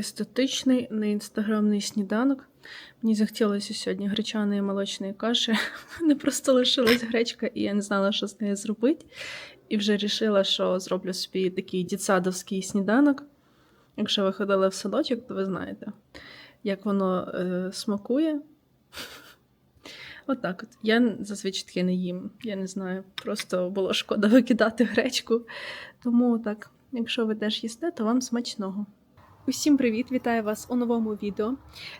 естетичний, неінстаграмний сніданок. Мені захотілося сьогодні гречаної молочної каші. У мене просто лишилась гречка, і я не знала, що з нею зробити. І вже вирішила, що зроблю собі такий дітсадовський сніданок. Якщо ви ходили в садочок, то ви знаєте, як воно е, смакує. Отак от, Я зазвичай таке не їм. Я не знаю. Просто було шкода викидати гречку. Тому так, якщо ви теж їсте, то вам смачного. Усім привіт! Вітаю вас у новому відео.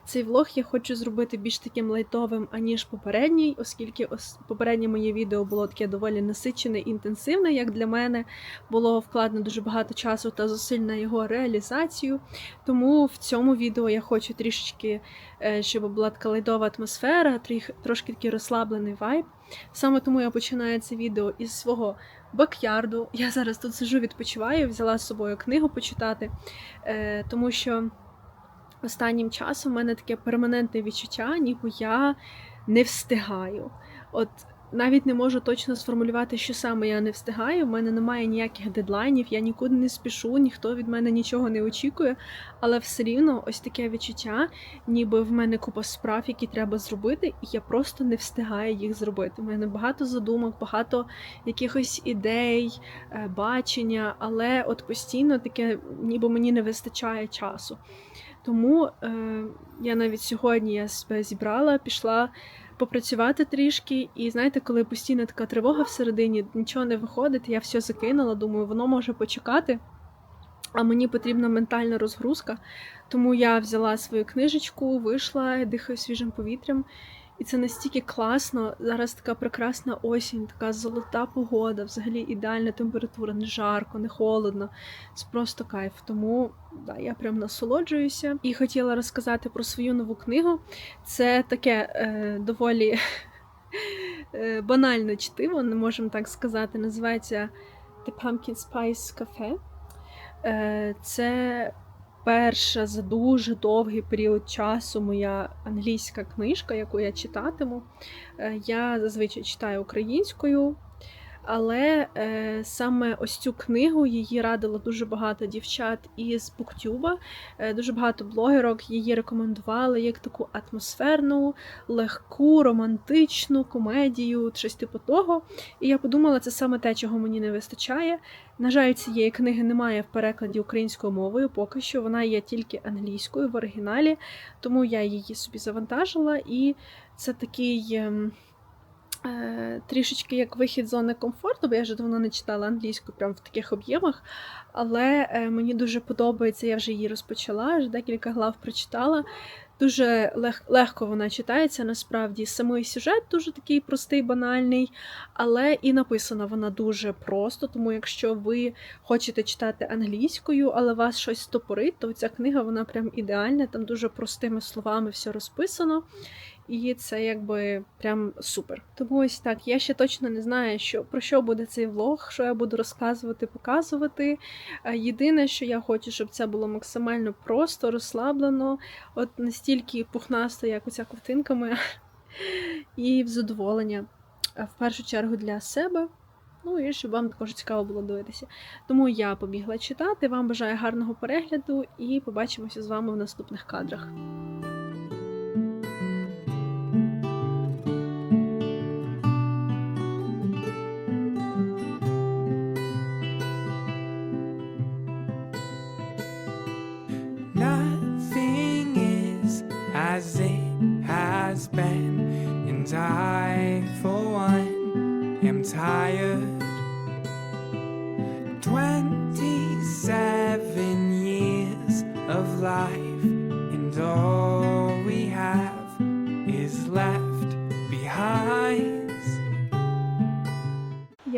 Цей влог я хочу зробити більш таким лайтовим, аніж попередній, оскільки ос- попереднє моє відео було таке доволі насичене і інтенсивне, як для мене було вкладено дуже багато часу та зусиль на його реалізацію. Тому в цьому відео я хочу трішечки, е, щоб була така лайтова атмосфера, тріх- трошки такий розслаблений вайб. Саме тому я починаю це відео із свого бакярду. Я зараз тут сижу, відпочиваю, взяла з собою книгу почитати, е, тому що останнім часом в мене таке перманентне відчуття, ніби я не встигаю. От навіть не можу точно сформулювати, що саме я не встигаю. У мене немає ніяких дедлайнів, я нікуди не спішу, ніхто від мене нічого не очікує. Але все рівно ось таке відчуття, ніби в мене купа справ, які треба зробити, і я просто не встигаю їх зробити. У мене багато задумок, багато якихось ідей, е, бачення, але от постійно таке, ніби мені не вистачає часу. Тому е, я навіть сьогодні я себе зібрала, пішла попрацювати трішки, і знаєте, коли постійно така тривога всередині, нічого не виходить, я все закинула, думаю, воно може почекати. А мені потрібна ментальна розгрузка, тому я взяла свою книжечку, вийшла, дихаю свіжим повітрям. І це настільки класно. Зараз така прекрасна осінь, така золота погода, взагалі ідеальна температура, не жарко, не холодно. Це просто кайф. Тому да, я прям насолоджуюся. І хотіла розказати про свою нову книгу. Це таке е, доволі е, банальне чтиво, не можемо так сказати. Називається The Pumpkin Spice Cafe. Е, Це перша за дуже довгий період часу моя англійська книжка, яку я читатиму. Е, Я зазвичай читаю українською. Але е, саме ось цю книгу її радило дуже багато дівчат із Буктюба. Е, дуже багато блогерок її рекомендували як таку атмосферну, легку, романтичну комедію, щось типу того. І я подумала, це саме те, чого мені не вистачає. На жаль, цієї книги немає в перекладі українською мовою, поки що вона є тільки англійською в оригіналі, тому я її собі завантажила, і це такий. е, Трішечки як вихід зони комфорту, бо я вже давно не читала англійську прямо в таких об'ємах. Але е, мені дуже подобається, я вже її розпочала, вже декілька глав прочитала. Дуже лег- легко вона читається, насправді. Самий сюжет дуже такий простий, банальний, але і написана вона дуже просто. Тому якщо ви хочете читати англійською, але вас щось стопорить, то ця книга вона прям ідеальна, там дуже простими словами все розписано. І це якби прям супер. Тому ось так. Я ще точно не знаю, що про що буде цей влог, що я буду розказувати, показувати. Е, Єдине, що я хочу, щоб це було максимально просто, розслаблено, от настільки пухнасто, як оця ковтинка і в задоволення. Е, В першу чергу для себе. Ну і щоб вам також цікаво було дивитися. Тому я побігла читати. Вам бажаю гарного перегляду і побачимося з вами в наступних кадрах.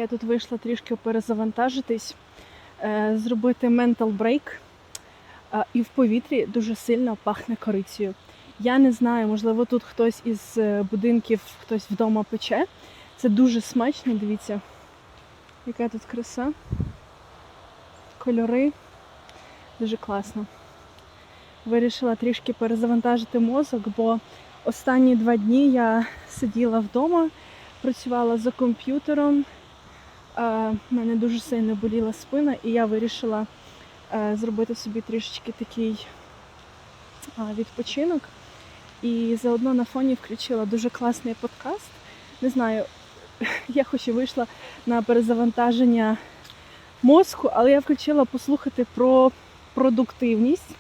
Я тут вийшла трішки перезавантажитись, е, зробити mental break, е, і в повітрі дуже сильно пахне корицею. Я не знаю, можливо, тут хтось із е, будинків, хтось вдома пече. Це дуже смачно, дивіться, яка тут краса. Кольори. Дуже класно. Вирішила трішки перезавантажити мозок, бо останні два дні я сиділа вдома, працювала за комп'ютером. Е, мене дуже сильно боліла спина, і я вирішила е, зробити собі трішечки такий відпочинок. І заодно на фоні включила дуже класний подкаст. Не знаю, я хоч і вийшла на перезавантаження мозку, але я включила послухати про продуктивність.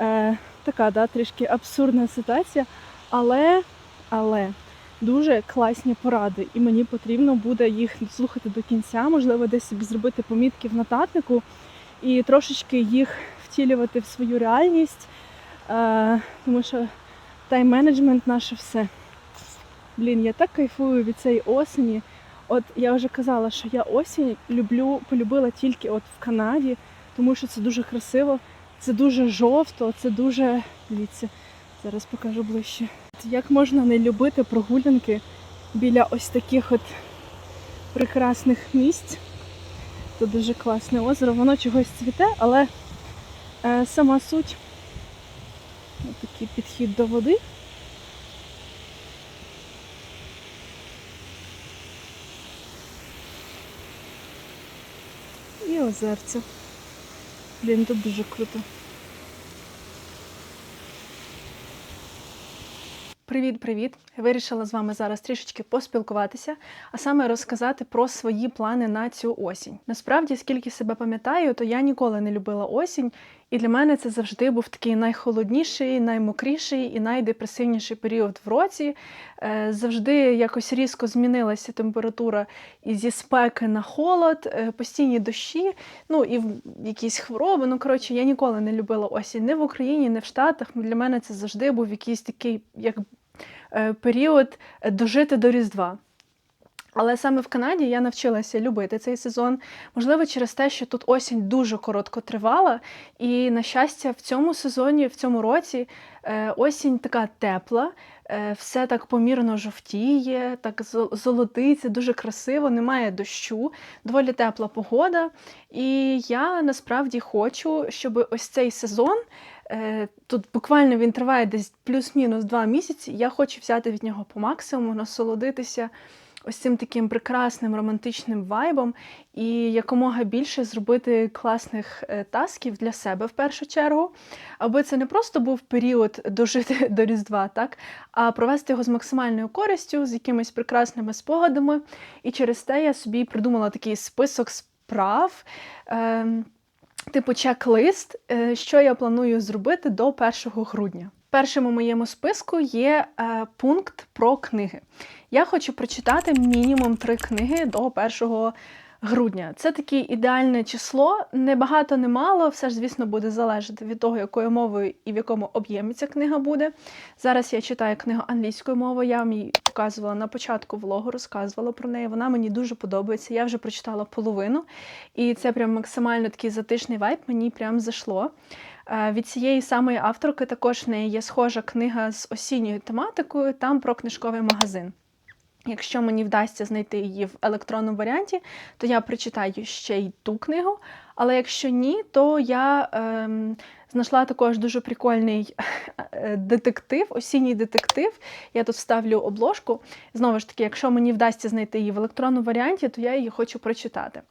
Е, така, да, трішки абсурдна ситуація, але, але дуже класні поради, і мені потрібно буде їх слухати до кінця, можливо, десь собі зробити помітки в нотатнику і трошечки їх втілювати в свою реальність, е, тому що тайм-менеджмент наше все. Блін, я так кайфую від цієї осені. От я вже казала, що я осінь люблю, полюбила тільки от в Канаді, тому що це дуже красиво, це дуже жовто, це дуже. Дивіться, зараз покажу ближче. Як можна не любити прогулянки біля ось таких от прекрасних місць. Це дуже класне озеро, воно чогось цвіте, але е, сама суть ось такий підхід до води. І озерця. Блін, тут дуже круто. Привіт-привіт! Вирішила з вами зараз трішечки поспілкуватися, а саме розказати про свої плани на цю осінь. Насправді, скільки себе пам'ятаю, то я ніколи не любила осінь, і для мене це завжди був такий найхолодніший, наймокріший і найдепресивніший період в році. Е, Завжди якось різко змінилася температура і зі спеки на холод, е, постійні дощі, ну і якісь хвороби. Ну коротше, я ніколи не любила осінь не в Україні, не в Штатах. Для мене це завжди був якийсь такий як е, період дожити до Різдва. Але саме в Канаді я навчилася любити цей сезон. Можливо, через те, що тут осінь дуже коротко тривала, і, на щастя, в цьому сезоні, в цьому році, е, осінь така тепла, е, все так помірно жовтіє, так зо- золотиться, дуже красиво, немає дощу, доволі тепла погода. І я насправді хочу, щоб ось цей сезон. е, Тут буквально він триває десь плюс-мінус два місяці. Я хочу взяти від нього по максимуму, насолодитися ось цим таким прекрасним романтичним вайбом і якомога більше зробити класних е, тасків для себе в першу чергу, аби це не просто був період дожити до Різдва, так, а провести його з максимальною користю, з якимись прекрасними спогадами. І через те я собі придумала такий список справ. ем, Типу чек-лист, е, що я планую зробити до 1 грудня. Першим у моєму списку є е, пункт про книги. Я хочу прочитати мінімум три книги до 1 грудня. Це таке ідеальне число. Не багато, не мало. Все ж, звісно, буде залежати від того, якою мовою і в якому об'ємі ця книга буде. Зараз я читаю книгу англійською мовою. Я вам її показувала на початку влогу, розказувала про неї. Вона мені дуже подобається. Я вже прочитала половину, і це прям максимально такий затишний вайб. Мені прям зайшло. Е, Від цієї самої авторки також в неї є схожа книга з осінньою тематикою, там про книжковий магазин. Якщо мені вдасться знайти її в електронному варіанті, то я прочитаю ще й ту книгу. Але якщо ні, то я ем, знайшла також дуже прикольний е, детектив, осінній детектив. Я тут вставлю обложку. Знову ж таки, якщо мені вдасться знайти її в електронному варіанті, то я її хочу прочитати.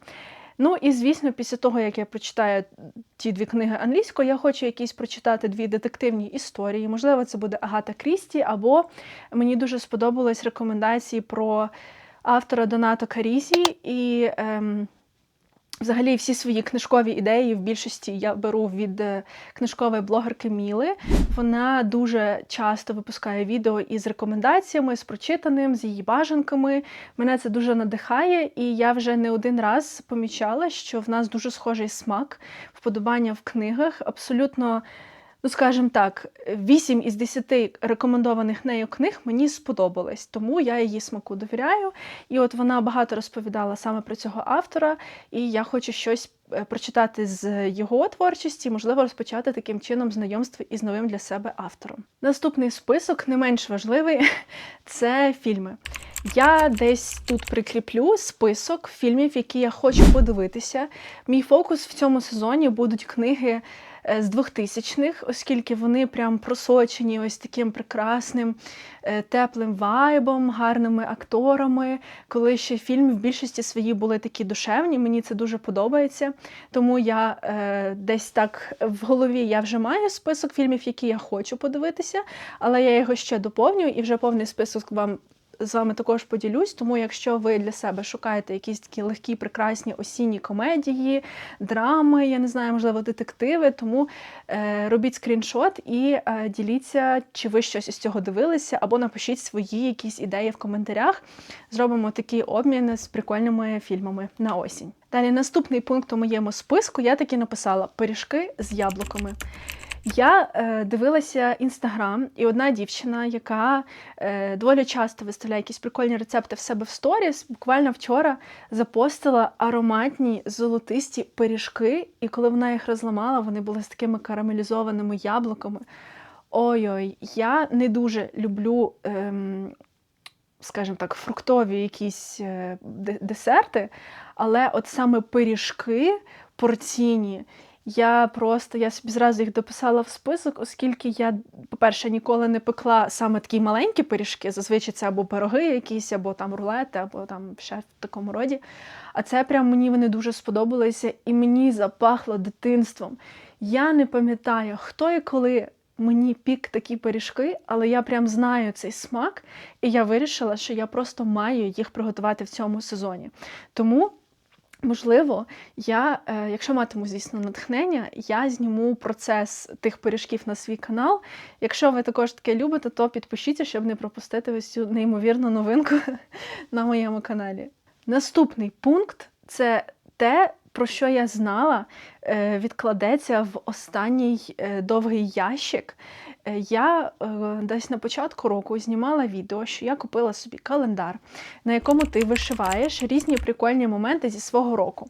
Ну і звісно, після того, як я прочитаю ті дві книги англійською, я хочу якісь прочитати дві детективні історії. Можливо, це буде Агата Крісті, або мені дуже сподобались рекомендації про автора Донато Карізі і. Ем, Взагалі, всі свої книжкові ідеї в більшості я беру від е, книжкової блогерки Міли. Вона дуже часто випускає відео із рекомендаціями, з прочитаним, з її бажанками. Мене це дуже надихає, і я вже не один раз помічала, що в нас дуже схожий смак, вподобання в книгах. Абсолютно, ну скажімо так, 8 із 10 рекомендованих нею книг мені сподобались, тому я її смаку довіряю. І от вона багато розповідала саме про цього автора, і я хочу щось е, прочитати з його творчості, можливо, розпочати таким чином знайомство із новим для себе автором. Наступний список, не менш важливий, це фільми. Я десь тут прикріплю список фільмів, які я хочу подивитися. Мій фокус в цьому сезоні будуть книги з 2000-х, оскільки вони прям просочені ось таким прекрасним е, теплим вайбом, гарними акторами. Коли ще фільми в більшості свої були такі душевні, мені це дуже подобається. Тому я е, десь так в голові я вже маю список фільмів, які я хочу подивитися, але я його ще доповнюю і вже повний список вам. З вами також поділюсь, тому якщо ви для себе шукаєте якісь такі легкі, прекрасні осінні комедії, драми, я не знаю, можливо, детективи, тому е, робіть скріншот і е, діліться, чи ви щось із цього дивилися, або напишіть свої якісь ідеї в коментарях. Зробимо такий обмін з прикольними фільмами на осінь. Далі наступний пункт у моєму списку я таки написала пиріжки з яблуками. Я е, дивилася інстаграм, і одна дівчина, яка е, доволі часто виставляє якісь прикольні рецепти в себе в сторіс, буквально вчора запостила ароматні золотисті пиріжки, і коли вона їх розламала, вони були з такими карамелізованими яблуками. Ой-ой, я не дуже люблю. Ем, скажімо так, фруктові якісь е, десерти, але от саме пиріжки порційні, я просто я собі зразу їх дописала в список, оскільки я, по-перше, ніколи не пекла саме такі маленькі пиріжки. Зазвичай це або пироги якісь, або там рулети, або там ще в такому роді. А це прям мені вони дуже сподобалися, і мені запахло дитинством. Я не пам'ятаю, хто і коли мені пік такі пиріжки, але я прям знаю цей смак, і я вирішила, що я просто маю їх приготувати в цьому сезоні. Тому. Можливо, я, е, якщо матиму, звісно, натхнення, я зніму процес тих пиріжків на свій канал. Якщо ви також таке любите, то підпишіться, щоб не пропустити ось цю неймовірну новинку на моєму каналі. Наступний пункт це те, про що я знала, е, відкладеться в останній е, довгий ящик. Е, Я десь на початку року знімала відео, що я купила собі календар, на якому ти вишиваєш різні прикольні моменти зі свого року.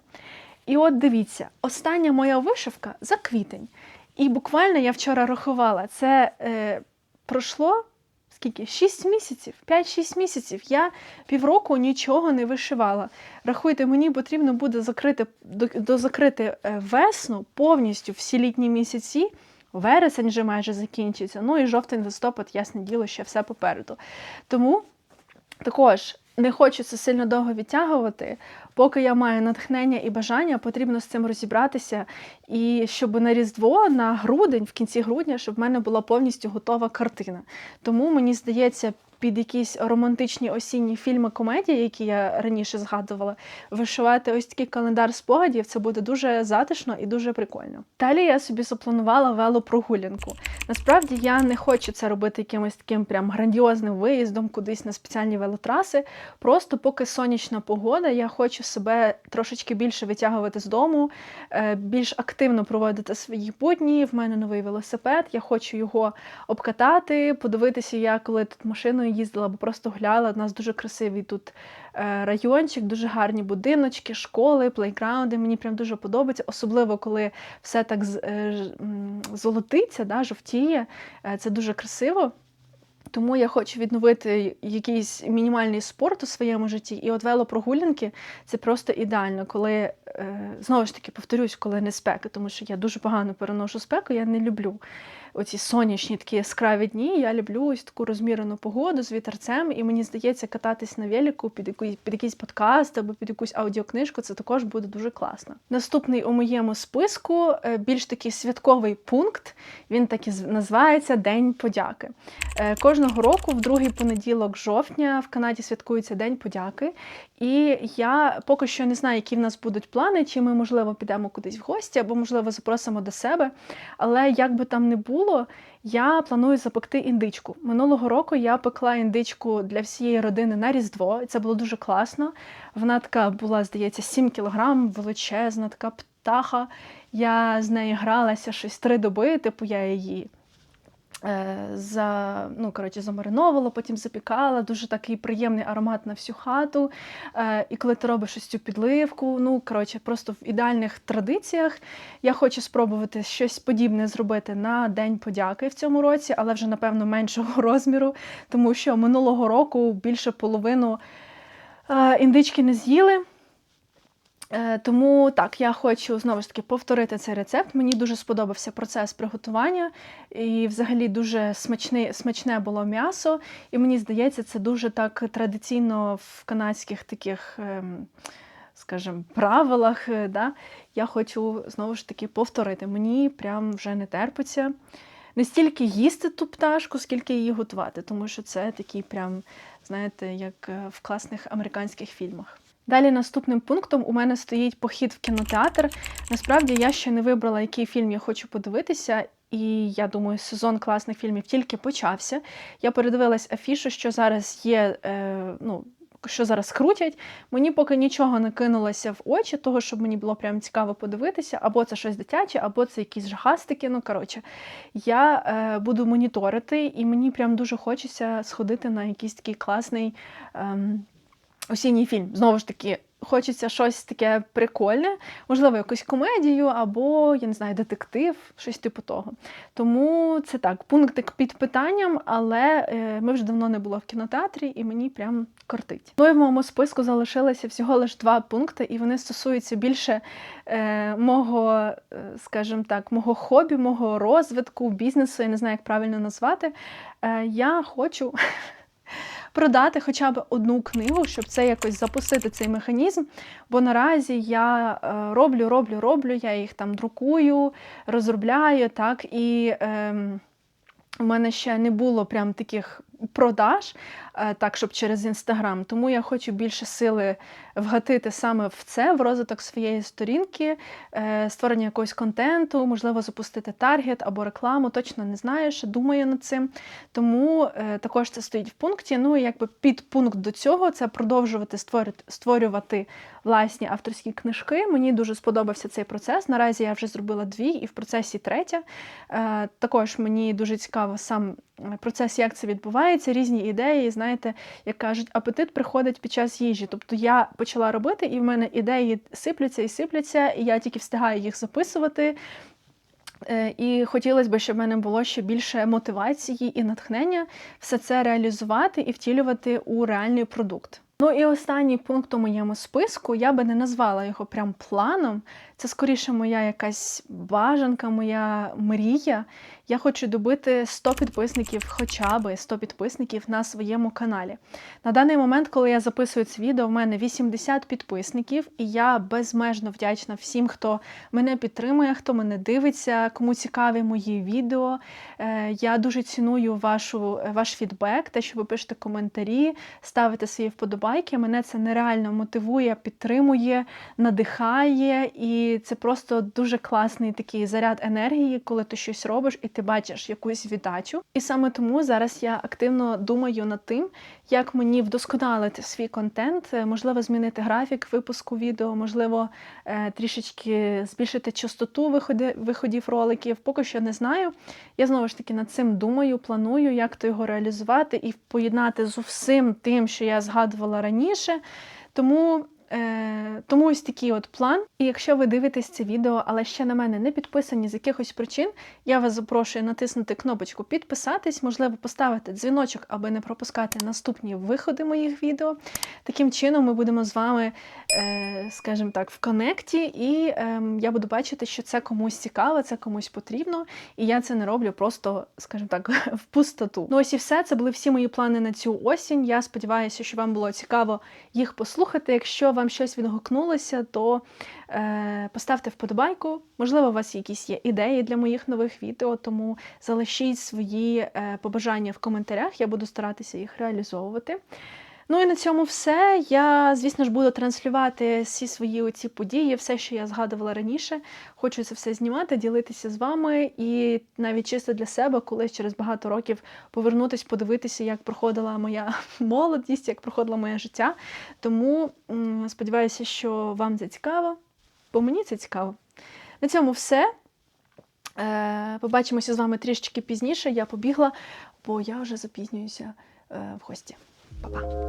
І от дивіться, остання моя вишивка за квітень. І буквально я вчора рахувала, це е, пройшло скільки? 6 місяців, 5-6 місяців. Я півроку нічого не вишивала. Рахуйте, мені потрібно буде закрити, дозакрити е, весну повністю всі літні місяці. Вересень вже майже закінчиться. Ну і жовтень, листопад, ясне діло, ще все попереду. Тому також не хочу це сильно довго відтягувати. Поки я маю натхнення і бажання, потрібно з цим розібратися. І щоб на Різдво, на грудень, в кінці грудня, щоб в мене була повністю готова картина. Тому мені здається, під якісь романтичні осінні фільми комедії, які я раніше згадувала, вишивати ось такий календар спогадів, це буде дуже затишно і дуже прикольно. Далі я собі запланувала велопрогулянку. Насправді я не хочу це робити якимось таким прям грандіозним виїздом кудись на спеціальні велотраси. Просто поки сонячна погода, я хочу себе трошечки більше витягувати з дому, е, більш активно проводити свої будні. В мене новий велосипед. Я хочу його обкатати, подивитися, я коли тут машиною їздила, або просто гуляла. У нас дуже красивий тут е, райончик, дуже гарні будиночки, школи, плейграунди. Мені прям дуже подобається, особливо коли все так е, золотиться, да, жовтіє. Е, Це дуже красиво. Тому я хочу відновити якийсь мінімальний спорт у своєму житті. І от велопрогулянки це просто ідеально, коли знову ж таки повторюсь, коли не спека, тому що я дуже погано переношу спеку, я не люблю оці сонячні такі яскраві дні. Я люблю ось таку розмірену погоду з вітерцем, і мені здається, кататись на велику під якийсь, під якийсь подкаст або під якусь аудіокнижку, це також буде дуже класно. Наступний у моєму списку е, більш такий святковий пункт. Він так і називається День подяки. Е, Кожного року, в другий понеділок жовтня, в Канаді святкується День подяки. І я поки що не знаю, які в нас будуть плани, чи ми, можливо, підемо кудись в гості, або, можливо, запросимо до себе. Але як би там не було, я планую запекти індичку. Минулого року я пекла індичку для всієї родини на Різдво, і це було дуже класно. Вона така була, здається, 7 кілограм, величезна, така птаха. Я з нею гралася щось три доби, типу я її. Е, За, ну, коротше, замариновувала, потім запікала, дуже такий приємний аромат на всю хату. Е, і коли ти робиш ось цю підливку, ну, коротше, просто в ідеальних традиціях. Я хочу спробувати щось подібне зробити на День подяки в цьому році, але вже, напевно, меншого розміру, тому що минулого року більше половину е, індички не з'їли. Е, Тому так, я хочу знову ж таки повторити цей рецепт. Мені дуже сподобався процес приготування, і взагалі дуже смачне, смачне було м'ясо. І мені здається, це дуже так традиційно в канадських таких, ем, скажімо, правилах. е, Да? Я хочу знову ж таки повторити. Мені прям вже не терпиться. Не стільки їсти ту пташку, скільки її готувати, тому що це такий прям, знаєте, як е, в класних американських фільмах. Далі наступним пунктом у мене стоїть похід в кінотеатр. Насправді я ще не вибрала, який фільм я хочу подивитися, і я думаю, сезон класних фільмів тільки почався. Я передивилась афішу, що зараз є. Е, ну, що зараз крутять, мені поки нічого не кинулося в очі, того, щоб мені було прям цікаво подивитися, або це щось дитяче, або це якісь жахастики. Ну, коротше, я е, буду моніторити, і мені прям дуже хочеться сходити на якийсь такий класний. Ем, осінній фільм. Знову ж таки, хочеться щось таке прикольне, можливо, якусь комедію або, я не знаю, детектив, щось типу того. Тому це так, пунктик під питанням, але е, ми вже давно не було в кінотеатрі, і мені прям кортить. Ну і в моєму списку залишилося всього лише два пункти, і вони стосуються більше е, мого, е, скажімо так, мого хобі, мого розвитку, бізнесу, я не знаю, як правильно назвати. Е, я хочу продати хоча б одну книгу, щоб це якось запустити цей механізм. Бо наразі я е, роблю, роблю, роблю, я їх там друкую, розробляю, так, і е, у мене ще не було прям таких продаж, так, щоб через інстаграм. Тому я хочу більше сили вгатити саме в це, в розвиток своєї сторінки, е, створення якогось контенту, можливо, запустити таргет або рекламу, точно не знаю, ще думаю над цим. Тому е, також це стоїть в пункті. Ну і якби підпункт до цього це продовжувати створювати, створювати власні авторські книжки. Мені дуже сподобався цей процес. Наразі я вже зробила дві, і в процесі третя. Е, Також мені дуже цікаво сам процес, як це відбувається, різні ідеї. Знаєте, як кажуть, апетит приходить під час їжі. Тобто я почала робити, і в мене ідеї сипляться і сипляться, і я тільки встигаю їх записувати. Е, І хотілося б, щоб в мене було ще більше мотивації і натхнення все це реалізувати і втілювати у реальний продукт. Ну і останній пункт у моєму списку, я би не назвала його прям планом. Це скоріше моя якась бажанка, моя мрія. Я хочу добити 100 підписників, хоча б 100 підписників на своєму каналі. На даний момент, коли я записую це відео, в мене 80 підписників, і я безмежно вдячна всім, хто мене підтримує, хто мене дивиться, кому цікаві мої відео. Е, Я дуже ціную вашу, ваш фідбек, те, що ви пишете коментарі, ставите свої вподобайки. Мене це нереально мотивує, підтримує, надихає, і це просто дуже класний такий заряд енергії, коли ти щось робиш і ти бачиш якусь віддачу. І саме тому зараз я активно думаю над тим, як мені вдосконалити свій контент, е, можливо, змінити графік випуску відео, можливо, е, трішечки збільшити частоту виходів роликів. Поки що не знаю. Я знову ж таки над цим думаю, планую, як то його реалізувати і поєднати з усім тим, що я згадувала раніше. Тому. Е, тому ось такий от план. І якщо ви дивитесь це відео, але ще на мене не підписані з якихось причин, я вас запрошую натиснути кнопочку підписатись, можливо, поставити дзвіночок, аби не пропускати наступні виходи моїх відео. Таким чином, ми будемо з вами, е, скажімо так, в конекті, і е, я буду бачити, що це комусь цікаво, це комусь потрібно, і я це не роблю просто, скажімо так, в пустоту. Ну ось і все. Це були всі мої плани на цю осінь. Я сподіваюся, що вам було цікаво їх послухати. Якщо вам щось відгукнулося, то е, поставте вподобайку. Можливо, у вас якісь є ідеї для моїх нових відео, тому залишіть свої е, побажання в коментарях, я буду старатися їх реалізовувати. Ну і на цьому все. Я, звісно ж, буду транслювати всі свої оці події, все, що я згадувала раніше. Хочу це все знімати, ділитися з вами і навіть чисто для себе, колись через багато років повернутись, подивитися, як проходила моя молодість, як проходило моє життя. Тому сподіваюся, що вам це цікаво, бо мені це цікаво. На цьому все. Е, Побачимося з вами трішечки пізніше. Я побігла, бо я вже запізнююся е, в гості. Па-па.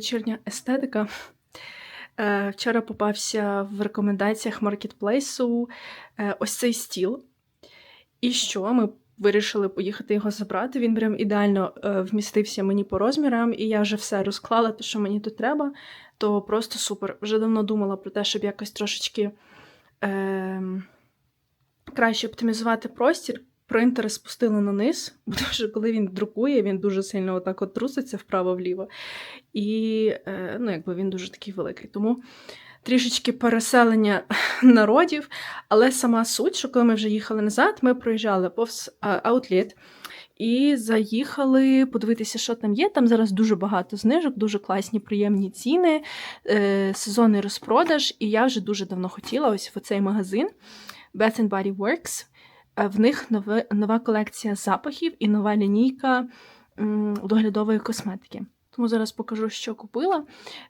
Вечірня естетика. Е, Вчора попався в рекомендаціях маркетплейсу е, ось цей стіл. І що? Ми вирішили поїхати його забрати. Він прям ідеально е, вмістився мені по розмірам, і я вже все розклала, те, що мені тут треба, то просто супер. Вже давно думала про те, щоб якось трошечки е, краще оптимізувати простір. Принтери спустили на низ, бо що коли він друкує, він дуже сильно отак от труситься вправо-вліво. І е, ну, якби він дуже такий великий. Тому трішечки переселення народів. Але сама суть, що коли ми вже їхали назад, ми проїжджали повз а, аутлет і заїхали подивитися, що там є. Там зараз дуже багато знижок, дуже класні, приємні ціни, е, сезонний розпродаж. І я вже дуже давно хотіла ось в цей магазин Bath and Body Works. Е, В них нове, нова колекція запахів і нова лінійка доглядової косметики. Тому зараз покажу, що купила.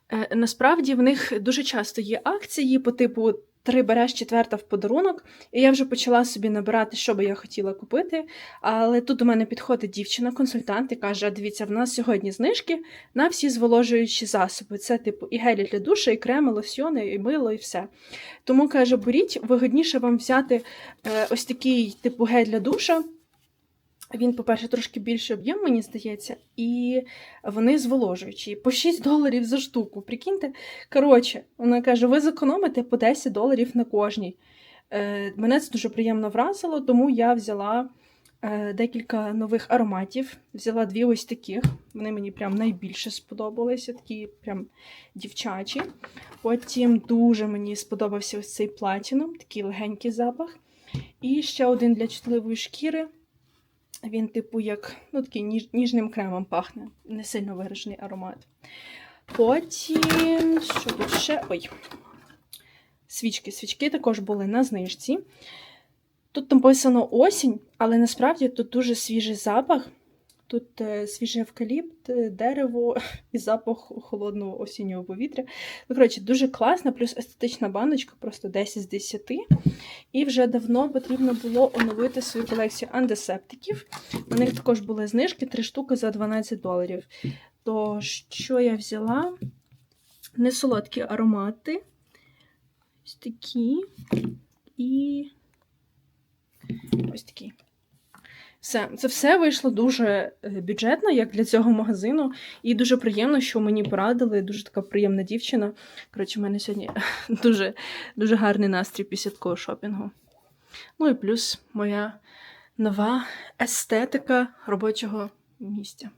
Е, Насправді в них дуже часто є акції по типу три береш четверта в подарунок. І я вже почала собі набирати, що би я хотіла купити. Але тут до мене підходить дівчина-консультант і каже: дивіться, в нас сьогодні знижки на всі зволожуючі засоби. Це типу і гелі для душа, і креми, лосьйони, і мило, і все. Тому каже, беріть, вигодніше вам взяти е, ось такий типу гель для душа. Він, по-перше, трошки більший об'єм, мені здається, і вони зволожуючі. По 6 доларів за штуку. Прикиньте. Коротше, вона каже: ви зекономите по 10 доларів на кожній. Е, мене це дуже приємно вразило, тому я взяла е, декілька нових ароматів. Взяла дві ось таких. Вони мені прям найбільше сподобалися, такі прям дівчачі. Потім дуже мені сподобався ось цей платінум, такий легенький запах. І ще один для чутливої шкіри. Він, типу, як ну, такий ніж, ніжним кремом пахне, не сильно виражений аромат. Потім, що тут ще? Ой. Свічки. Свічки також були на знижці. Тут написано осінь, але насправді тут дуже свіжий запах. Тут е, свіжий евкаліпт, е, дерево і запах холодного осіннього повітря. Ну, коротше, дуже класна, плюс естетична баночка, просто 10 з 10. І вже давно потрібно було оновити свою колекцію антисептиків. У них також були знижки 3 штуки за 12 доларів. То що я взяла? Несолодкі аромати. Ось такі. І ось такі. Все, це все вийшло дуже е, бюджетно, як для цього магазину. І дуже приємно, що мені порадили. Дуже така приємна дівчина. Коротше, в мене сьогодні дуже, дуже гарний настрій після такого шопінгу. Ну і плюс моя нова естетика робочого місця.